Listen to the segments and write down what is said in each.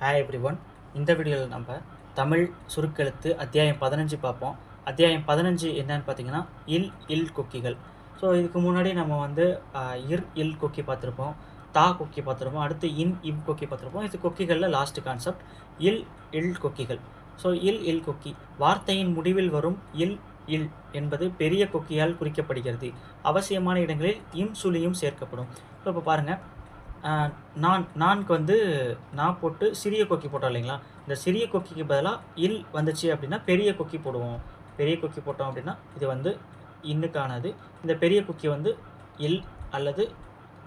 Hi every one இந்த வீடியோவில் நம்ம தமிழ் சுருக்கெழுத்து அத்தியாயம் பதினஞ்சு பார்ப்போம். அத்தியாயம் பதினஞ்சு என்னன்னு பார்த்தீங்கன்னா இல் இல் கொக்கிகள். ஸோ இதுக்கு முன்னாடி நம்ம வந்து இர் இல் கொக்கி பார்த்துருப்போம். தா கொக்கி பார்த்துருப்போம். அடுத்து இன் இவ் கொக்கி பார்த்துருப்போம். இது கொக்கிகளில் லாஸ்ட் கான்செப்ட் இல் இல் கொக்கிகள். ஸோ இல் இல் கொக்கி. வார்த்தையின் முடிவில் வரும் இல் இல் என்பது பெரிய கொக்கியால் குறிக்கப்படுகிறது. அவசியமான இடங்களில் இம் சுழியும் சேர்க்கப்படும். ஸோ இப்போ பாருங்கள் நான் நான்கு வந்து நான் போட்டு சிறிய கொக்கி போட்டோம் இல்லைங்களா? இந்த சிறிய கொக்கிக்கு பதிலாக இல் வந்துச்சு அப்படின்னா பெரிய கொக்கி போடுவோம். பெரிய கொக்கி போட்டோம் அப்படின்னா இது வந்து இன்னுக்கானது. இந்த பெரிய கொக்கி வந்து இல் அல்லது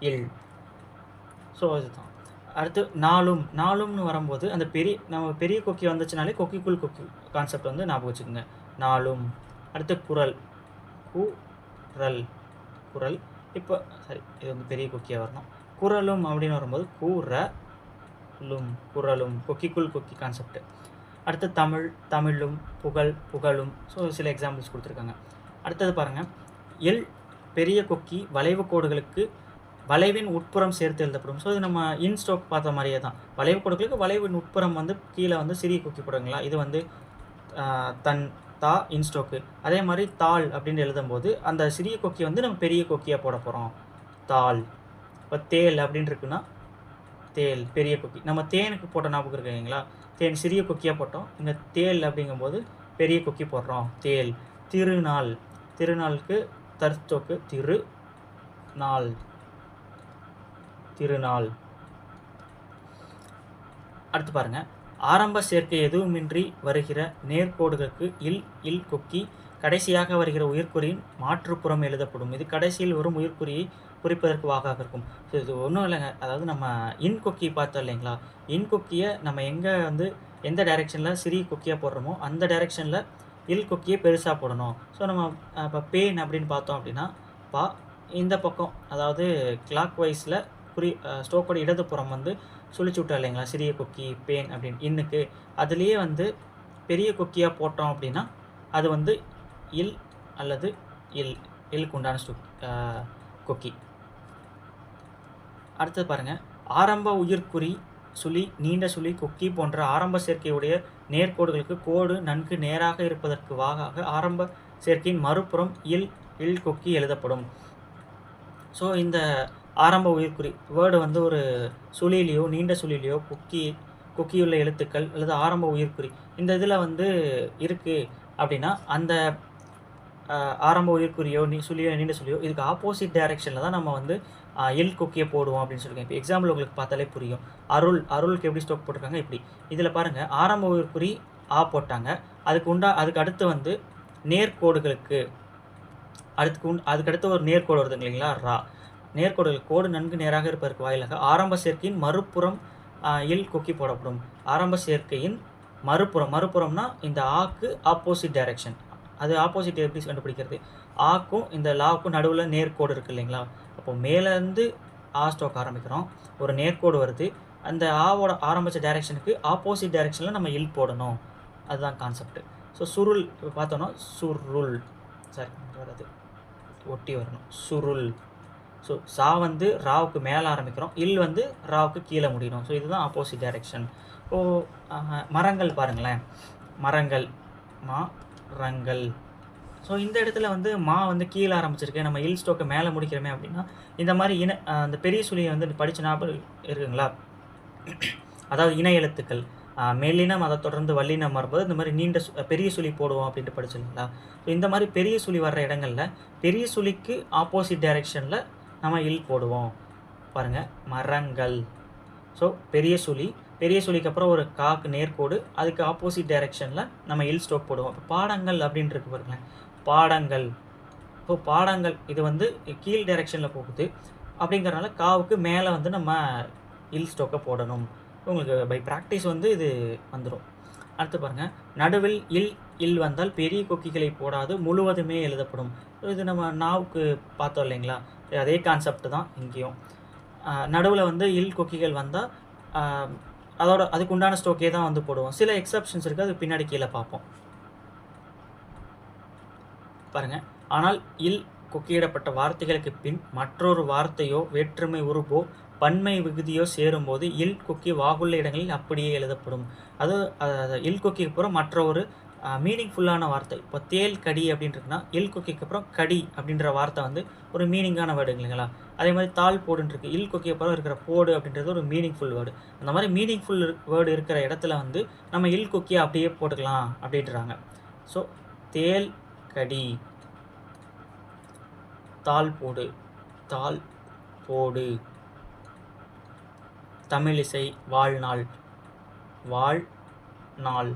இல். ஸோ இதுதான் அடுத்து நாலும். நாலும்னு வரும்போது அந்த பெரிய நம்ம பெரிய கொக்கி வந்துச்சுனாலே கொக்கிக்குள் கொக்கி கான்செப்ட் வந்து ஞாபகம் வச்சுக்கோங்க. நாலும். அடுத்து குரல். குரல். குரல். இப்போ சாரி இது வந்து பெரிய கொக்கியாக வரணும். குரலும் அப்படின்னு வரும்போது கூறலும் குரலும் கொக்கிக்குள் கொக்கி கான்செப்ட் அடுத்து தமிழ் தமிழும் புகழ் புகழும். ஸோ சில எக்ஸாம்பிள்ஸ் கொடுத்துருக்காங்க. அடுத்தது பாருங்கள் எல் பெரிய கொக்கி வளைவு கோடுகளுக்கு வளைவின் உட்புறம் சேர்த்து எழுதப்படும். ஸோ இது நம்ம இன்ஸ்டோக் பார்த்த மாதிரியே தான். வளைவு கோடுகளுக்கு வளைவின் உட்புறம் வந்து கீழே வந்து சிறிய கொக்கி போடுங்களா இது வந்து தன் தா இன்ஸ்டோக்கு அதே மாதிரி தாள் அப்படின்னு எழுதும்போது அந்த சிறிய கொக்கி வந்து நம்ம பெரிய கொக்கியாக போட போகிறோம் தாள். இப்போ தேல் அப்படின்னு இருக்குன்னா தேல் பெரிய கொக்கி. நம்ம தேனுக்கு போட்ட ஞாபகம் இருக்கு இல்லைங்களா? தேன் சிறிய கொக்கியாக போட்டோம். இங்கே தேல் அப்படிங்கும்போது பெரிய கொக்கி போடுறோம். தேல். திருநாள். திருநாளுக்கு தர்த்தோக்கு திரு நாள். திருநாள். அடுத்து பாருங்க. ஆரம்ப சேர்க்கை எதுவுமின்றி வருகிற நேர்கோடுகளுக்கு இல் இல் கொக்கி கடைசியாக வருகிற உயிர்க்குறியின் மாற்றுப்புறம் எழுதப்படும். இது கடைசியில் வரும் உயிர்க்குறியை குறிப்பதற்கு வாகாக இருக்கும். ஸோ இது ஒன்றும் இல்லைங்க. அதாவது நம்ம இன் கொக்கி பார்த்தோம் இல்லைங்களா? இன் கொக்கியை நம்ம எங்கே வந்து எந்த டைரெக்ஷனில் சிறிய கொக்கியாக போடுறோமோ அந்த டைரெக்ஷனில் இல் கொக்கியை பெருசாக போடணும். ஸோ நம்ம இப்போ பேன் அப்படின்னு பார்த்தோம் அப்படின்னா பா இந்த பக்கம் அதாவது கிளாக் வைஸில் குறி ஸ்டோக்கோட இடதுபுறம் வந்து சுழிச்சு விட்டோம் இல்லைங்களா? சிறிய கொக்கி பேன் அப்படின்னு இன்னுக்கு. அதுலேயே வந்து பெரிய கொக்கியாக போட்டோம் அப்படின்னா அது வந்து இல் அல்லது இல். இல்க்கு உண்டான ஸ்டு கொக்கி. அடுத்தது பாருங்க. ஆரம்ப உயிர்க்குறி சுழி நீண்ட சுழி கொக்கி போன்ற ஆரம்ப சேர்க்கையுடைய நேர்கோடுகளுக்கு கோடு நன்கு நேராக இருப்பதற்கு வாகாக ஆரம்ப சேர்க்கையின் மறுபுறம் இல் இல் கொக்கி எழுதப்படும். ஸோ இந்த ஆரம்ப உயிர்க்குறி வேர்டு வந்து ஒரு சுழியிலையோ நீண்ட சுழியிலையோ கொக்கி கொக்கியுள்ள எழுத்துக்கள் அல்லது ஆரம்ப உயிர்க்குறி இந்த இதில் வந்து இருக்குது அப்படின்னா அந்த ஆரம்ப உயிர்க்குறியோ நீ சொல்லியோ நீண்ட சொல்லியோ இதுக்கு ஆப்போசிட் டைரெக்ஷனில் தான் நம்ம வந்து எல் கொக்கியை போடுவோம் அப்படின்னு சொல்லுவேன் இப்போ எக்ஸாம்பிள் உங்களுக்கு பார்த்தாலே புரியும். அருள் அருளுக்கு எப்படி ஸ்டோக் போட்டிருக்காங்க? இப்படி. இதில் பாருங்கள் ஆரம்ப உயிர்க்குறி ஆ போட்டாங்க. அதுக்கு உண்டா அதுக்கு அடுத்து வந்து நேர்கோடுகளுக்கு அடுத்து உண் அதுக்கு அடுத்து ஒரு நேர்கோடு வருது இல்லைங்களா? ரா. நேர்கோடுகள் கோடு நன்கு நேராக இருப்பதற்கு வாயிலாக ஆரம்ப சேர்க்கையின் மறுபுறம் ஆஹ், இல் கொக்கி போடப்படும். ஆரம்ப சேர்க்கையின் மறுபுறம் மறுபுறம்னா இந்த ஆக்கு ஆப்போசிட் டைரக்ஷன் அது ஆப்போசிட் எப்படி கண்டுபிடிக்கிறது? ஆக்கும் இந்த லாவுக்கும் நடுவில் நேர்கோடு இருக்குது இல்லைங்களா? அப்போ மேலேருந்து ஆ ஸ்டோக் ஆரம்பிக்கிறோம். ஒரு நேர்கோடு வருது. அந்த ஆவோட ஆரம்பித்த டைரெக்ஷனுக்கு ஆப்போசிட் டைரெக்ஷனில் நம்ம இல் போடணும். அதுதான் கான்செப்ட் ஸோ சுருள் இப்போ பார்த்தோன்னா சுருள். சாரி வராது ஒட்டி வரணும். சுருள். ஸோ சா வந்து ராவுக்கு மேலே ஆரம்பிக்கிறோம். இல் வந்து ராவுக்கு கீழே முடியணும். ஸோ இதுதான் ஆப்போசிட் டைரெக்ஷன் ஸோ மரங்கள் பாருங்களேன். மரங்கள். மா ரங்கள் ஸோ இந்த இடத்துல வந்து மா வந்து கீழே ஆரம்பிச்சிருக்கு. நம்ம ஹில் ஸ்டோக்கை மேலே முடிக்கிறோமே அப்படின்னா இந்த மாதிரி இன அந்த பெரிய சுழியை வந்து படித்த ஞாபகம் இருக்குங்களா? அதாவது இன எழுத்துக்கள். ஆஹ், மெல்லினம் அதை தொடர்ந்து வல்லினம் வரும்போது இந்த மாதிரி நீண்ட சு- பெரிய சுழி போடுவோம் அப்படின்ட்டு படிச்சிருங்களா ஸோ இந்த மாதிரி பெரிய சுழி வர்ற இடங்களில் பெரிய சுழிக்கு ஆப்போசிட் டைரெக்ஷனில் நம்ம இல் போடுவோம். பாருங்கள் மரங்கள். ஸோ பெரிய சுழி பெரிய சொல்லிக்கு அப்புறம் ஒரு காக்கு நேர்கோடு அதுக்கு ஆப்போசிட் டைரெக்ஷனில் நம்ம இல் ஸ்டோக் போடுவோம். இப்போ பாடங்கள் அப்படின்னு இருக்கு பாருங்களேன். பாடங்கள். இப்போ பாடங்கள் இது வந்து கீழ் டைரெக்ஷனில் போகுது. அப்படிங்கிறனால காவுக்கு மேலே வந்து நம்ம இல் ஸ்டோக்கை போடணும். உங்களுக்கு பை ப்ராக்டிஸ் வந்து இது வந்துடும் அடுத்து பாருங்கள் நடுவில் இல் இல் வந்தால் பெரிய கொக்கிகளை போடாது முழுவதுமே எழுதப்படும். இது நம்ம நாவுக்கு பார்த்தோம் இல்லைங்களா? அதே கான்செப்ட் தான் இங்கேயும். நடுவில் வந்து இல் கொக்கிகள் வந்தால் அதோட அதுக்கு உண்டான ஸ்டோக்கே தான் வந்து போடுவோம். சில எக்ஸப்ஷன்ஸ் இருக்குது அது பின்னாடி கீழே பார்ப்போம். பாருங்க. ஆனால் இல் கொக்கியிடப்பட்ட வார்த்தைகளுக்கு பின் மற்றொரு வார்த்தையோ வேற்றுமை உருவோ பன்மை விகுதியோ சேரும்போது இல் கொக்கி வாகுள்ள இடங்களில் அப்படியே எழுதப்படும். அது இல் கொக்கிக்கு அப்புறம் மற்ற ஒரு மீனிங்ஃபுல்லான வார்த்தை. இப்போ தேல் கடி அப்படின்றதுனா இல் கொக்கிக்கு அப்புறம் கடி அப்படின்ற வார்த்தை வந்து ஒரு மீனிங்கான வேர்டு இல்லைங்களா? அதே மாதிரி தாள் போடுன்னுருக்கு இல் கொக்கி அப்புறம் இருக்கிற போடு அப்படின்றது ஒரு மீனிங்ஃபுல் வேர்டு அந்த மாதிரி மீனிங்ஃபுல் வேர்டு இருக்கிற இடத்துல வந்து நம்ம இல் கொக்கியை அப்படியே போட்டுக்கலாம் அப்படின்றாங்க. ஸோ தேல் கடி தாள் போடு தாள் போடு. தமிழிசை வாழ்நாள் வாழ்நாள்.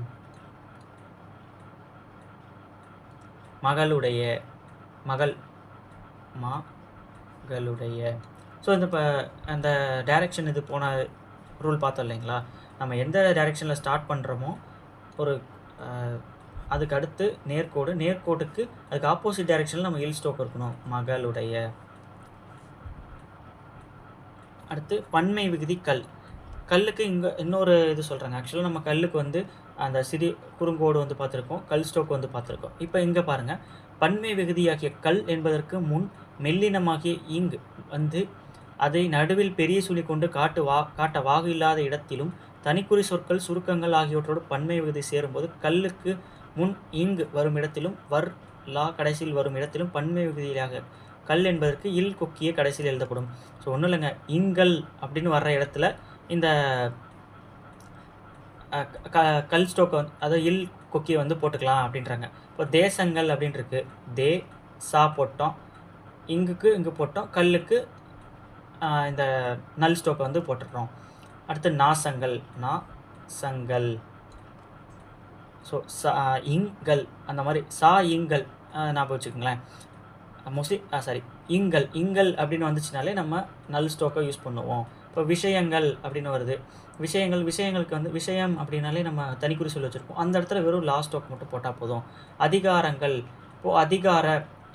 மகளுடைய மகள் மகளுடைய. ஸோ இந்த இப்போ அந்த டைரெக்ஷன் இது போன ரூல் பார்த்தோம் இல்லைங்களா? நம்ம எந்த டைரெக்ஷனில் ஸ்டார்ட் பண்ணுறோமோ ஒரு அதுக்கு அடுத்து நேர்கோடு நேர்கோட்டுக்கு அதுக்கு ஆப்போசிட் டைரெக்ஷனில் நம்ம ஹில் ஸ்டோக் இருக்கணும் மகளுடைய. அடுத்து பன்மை விகுதி கல். கல்லுக்கு இங்கே இன்னொரு இது சொல்கிறாங்க ஆக்சுவலாக நம்ம கல்லுக்கு வந்து அந்த சிறி குறுங்கோடு வந்து பார்த்துருக்கோம். கல் ஸ்டோக் வந்து பார்த்துருக்கோம். இப்போ இங்கே பாருங்கள் பன்மை விகுதியாகிய கல் என்பதற்கு முன் மெல்லினமாகிய இங்கு வந்து அதை நடுவில் பெரிய சுழி கொண்டு காட்டு வா காட்ட வாகு இல்லாத இடத்திலும் தனிக்குறி சொற்கள் சுருக்கங்கள் ஆகியவற்றோடு பன்மை விகுதி சேரும்போது கல்லுக்கு முன் இங்கு வரும் இடத்திலும் வர் லா கடைசியில் வரும் இடத்திலும் பன்மை விகுதியாக கல் என்பதற்கு இல் கொக்கியே கடைசியில் எழுதப்படும். ஸோ ஒன்றும் இல்லைங்க. இங்கல் அப்படின்னு வர்ற இடத்துல இந்த க- கல் ஸ்டோக்கை வந்து அதாவது இல் கொக்கியை வந்து போட்டுக்கலாம் அப்படின்றாங்க. இப்போ தேசங்கள் அப்படின்ட்டுருக்கு தே சா போட்டோம். இங்குக்கு இங்கு போட்டோம். கல்லுக்கு இந்த நல் ஸ்டோக்கை வந்து போட்டுடுறோம். அடுத்து நாசங்கள். நா சங்கள் ஸோ சா இங்கல் அந்த மாதிரி சா இங்கல் ஞாபகம் வச்சுக்கோங்களேன். மோஸ்ட்லி சாரி இங்கல் இங்கல் அப்படின்னு வந்துச்சுனாலே நம்ம நல் ஸ்டோக்கை யூஸ் பண்ணுவோம். இப்போ விஷயங்கள் அப்படின்னு வருது. விஷயங்கள் விஷயங்களுக்கு வந்து விஷயம் அப்படின்னாலே நம்ம தனிக்குறி சொல்லி வச்சுருப்போம். அந்த இடத்துல வெறும் லாஸ்ட் ஒர்க் மட்டும் போட்டால் போதும். அதிகாரங்கள் இப்போது அதிகார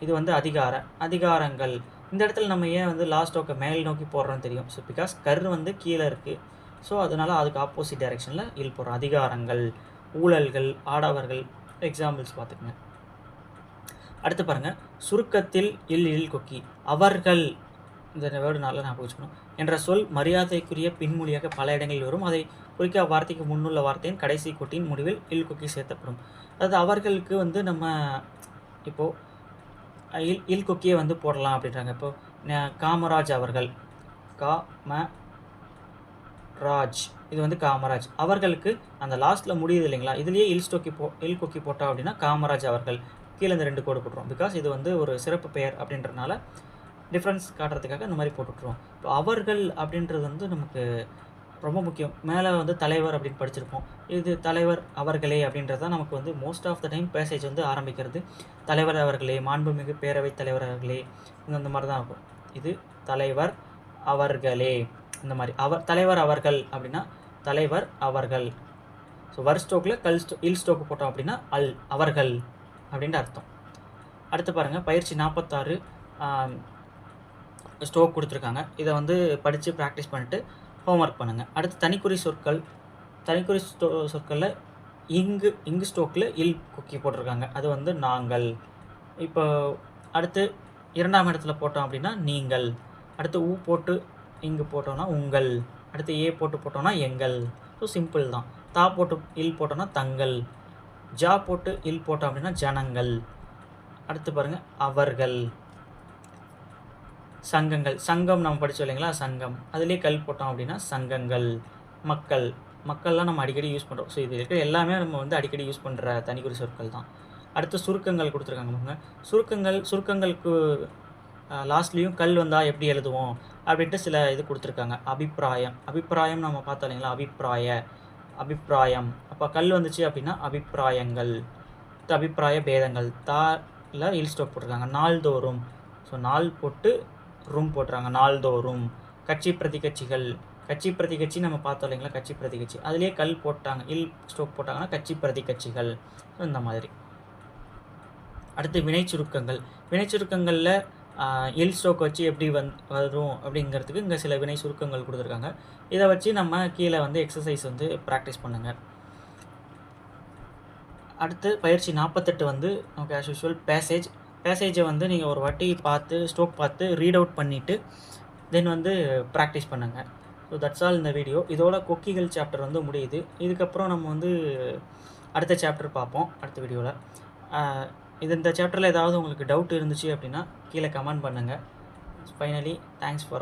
இது வந்து அதிகார அதிகாரங்கள். இந்த இடத்துல நம்ம ஏன் வந்து லாஸ்ட் ஒர்க்கை மேல் நோக்கி போடுறோம்னு தெரியும்? ஸோ பிகாஸ் கரு வந்து கீழே இருக்குது ஸோ அதனால் அதுக்கு ஆப்போசிட் டைரெக்ஷனில் இல் போடுறோம். அதிகாரங்கள் ஊழல்கள் ஆடவர்கள் எக்ஸாம்பிள்ஸ் பார்த்துக்குங்க. அடுத்து பாருங்க. சுருக்கத்தில் இல் இல் கொக்கி. அவர்கள் இந்த வேர்டு நல்லா ஞாபகம் வச்சுக்கணும். என்ற சொல் மரியாதைக்குரிய பின்மொழியாக பல இடங்களில் வரும். அதை குறிக்க வார்த்தைக்கு முன்னுள்ள வார்த்தையின் கடைசி கொட்டியின் முடிவில் இல் கொக்கி சேர்த்தப்படும். அதாவது அவர்களுக்கு வந்து நம்ம இப்போது இல் இல் கொக்கியை வந்து போடலாம் அப்படின்றாங்க. இப்போ காமராஜ் அவர்கள். கா ம ராஜ். இது வந்து காமராஜ். அவர்களுக்கு அந்த லாஸ்ட்டில் முடியுது இல்லைங்களா? இதுலேயே இல் ஸ்டோக்கி போ இல் கொக்கி போட்டோம் அப்படின்னா காமராஜ் அவர்கள் கீழே இந்த ரெண்டு கோடு போட்டுரும். பிகாஸ் இது வந்து ஒரு சிறப்பு பெயர் அப்படின்றனால டிஃப்ரென்ஸ் காட்டுறதுக்காக இந்த மாதிரி போட்டுட்ருவோம். இப்போ அவர்கள் அப்படின்றது வந்து நமக்கு ரொம்ப முக்கியம். மேலே வந்து தலைவர் அப்படின்னு படிச்சிருப்போம். இது தலைவர் அவர்களே அப்படின்றது தான் நமக்கு வந்து most of the time passage வந்து ஆரம்பிக்கிறது. தலைவர் அவர்களே மாண்புமிகு பேரவைத் தலைவர் அவர்களே இந்த இந்த மாதிரி தான் இருக்கும். இது தலைவர் அவர்களே இந்த மாதிரி. அவர் தலைவர் அவர்கள் அப்படின்னா தலைவர் அவர்கள். ஸோ வர் ஸ்டோக்கில் கல் ஸ்டோ இல் ஸ்டோக்கு போட்டோம் அப்படின்னா அல் அவர்கள் அப்படின்ற அர்த்தம். அடுத்து பாருங்கள் பயிற்சி நாற்பத்தாறு ஸ்டோக் கொடுத்துருக்காங்க. இதை வந்து படித்து ப்ராக்டிஸ் பண்ணிட்டு ஹோம்ஒர்க் பண்ணுங்கள் அடுத்து தனிக்குறி சொற்கள் தனிக்குறி ஸ்டோ சொற்களில் இங்கு இங்கு ஸ்டோக்கில் இல் குக்கி போட்டிருக்காங்க. அது வந்து நாங்கள். இப்போ அடுத்து இரண்டாம் இடத்துல போட்டோம் அப்படின்னா நீங்கள். அடுத்து ஊ போட்டு இங்கு போட்டோம்னா உங்கள். அடுத்து ஏ போட்டு போட்டோம்னா எங்கள். ஸோ சிம்பிள் தான். தா போட்டு இல் போட்டோன்னா தங்கள். ஜா போட்டு இல் போட்டோம் அப்படின்னா ஜனங்கள். அடுத்து பாருங்கள் அவர்கள். சங்கங்கள். சங்கம் நம்ம படிச்சோம் இல்லைங்களா? சங்கம். அதுலேயே கல் போட்டோம் அப்படின்னா சங்கங்கள் மக்கள். மக்கள்லாம் நம்ம அடிக்கடி யூஸ் பண்ணுறோம் ஸோ இது இருக்கிற எல்லாமே நம்ம வந்து அடிக்கடி யூஸ் பண்ணுற தனிக்குறி சொற்கள் தான். அடுத்து சுருக்கங்கள் கொடுத்துருக்காங்க பாருங்க. சுருக்கங்கள் சுருக்கங்களுக்கு லாஸ்ட்லேயும் கல் வந்தால் எப்படி எழுதுவோம்? அப்படின்ட்டு சில இது கொடுத்துருக்காங்க. அபிப்பிராயம். அபிப்பிராயம் நம்ம பார்த்தோம் இல்லைங்களா? அபிப்பிராய அபிப்பிராயம். அப்போ கல் வந்துச்சு அப்படின்னா அபிப்பிராயங்கள். அபிப்பிராய பேதங்கள். தாரில் இல் ஸ்டோப் போட்டிருக்காங்க. நாள்தோறும். ஸோ நாள் போட்டு ரூம் போட்டுறாங்க நாள்தோறும். கட்சி பிரதி கட்சிகள் கட்சி பிரதி கட்சி நம்ம பார்த்தோம் இல்லைங்களா கட்சி பிரதி கட்சி அதுலேயே கல் போட்டாங்க இல் ஸ்டோக் போட்டாங்கன்னா கட்சி பிரதி கட்சிகள் இந்த மாதிரி. அடுத்து வினை சுருக்கங்கள். வினை சுருக்கங்களில் எல் ஸ்டோக் வச்சு எப்படி வந் வரும் அப்படிங்கிறதுக்கு இங்கே சில வினை சுருக்கங்கள் கொடுத்துருக்காங்க. இதை வச்சு நம்ம கீழே வந்து எக்ஸசைஸ் வந்து ப்ராக்டிஸ் பண்ணுங்கள் அடுத்து பயிற்சி நாற்பத்தெட்டு வந்து நமக்கு ஆஸ் யூஷுவல் பேசேஜ் பேசேஜை வந்து நீங்கள் ஒரு வாட்டி பார்த்து ஸ்ட்ரோக் பார்த்து ரீட் அவுட் பண்ணிவிட்டு தென் வந்து ப்ராக்டிஸ் பண்ணுங்கள் ஸோ தட்ஸ் ஆல் இந்த வீடியோ இதோட கொக்கிகள் சாப்டர் வந்து முடியுது. இதுக்கப்புறம் நம்ம வந்து அடுத்த சாப்டர் பார்ப்போம் அடுத்த வீடியோவில் இது இந்த சாப்டரில் ஏதாவது உங்களுக்கு டவுட் இருந்துச்சு அப்படின்னா கீழே கமெண்ட் பண்ணுங்கள் ஃபைனலி தேங்க்ஸ் ஃபார்